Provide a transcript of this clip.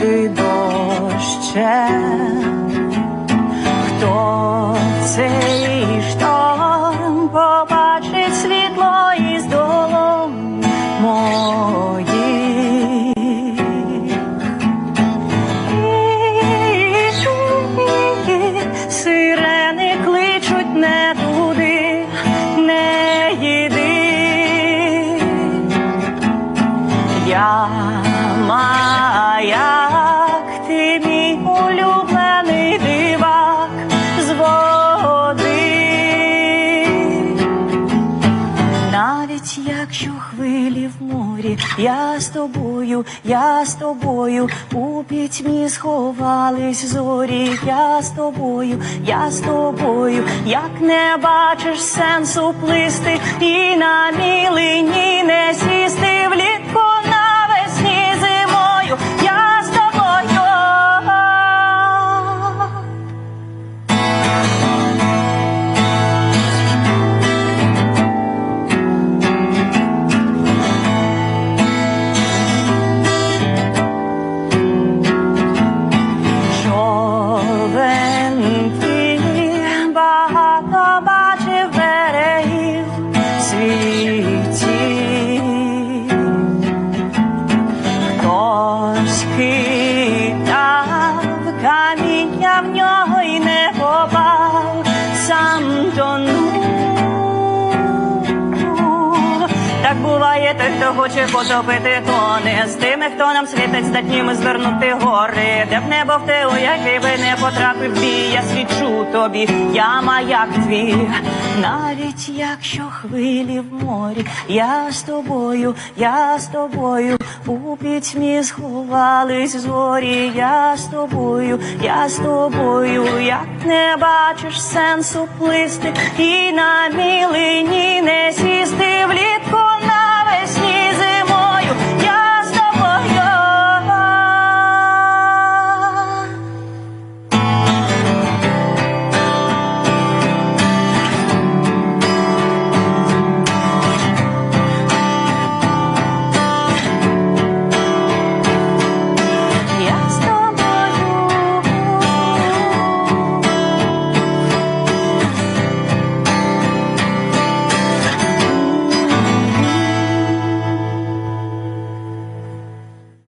під дощем. Хто цей шторм Навіть хвилі в морі, я з тобою, я з тобою, у пітьмі сховались зорі, я з тобою, я з тобою, як не бачиш сенсу плисти, і на мілині той, хто хоче потопити, тоне з тими, хто нам світить здатніми звернути гори, де б небо в те, у який би не потрапив бій, я свідчу тобі, я маяк твій, навіть якщо хвилі в морі, я з тобою, я з тобою, у пітьмі сховались зорі, я з тобою, я з тобою, як не бачиш сенсу плисти, і на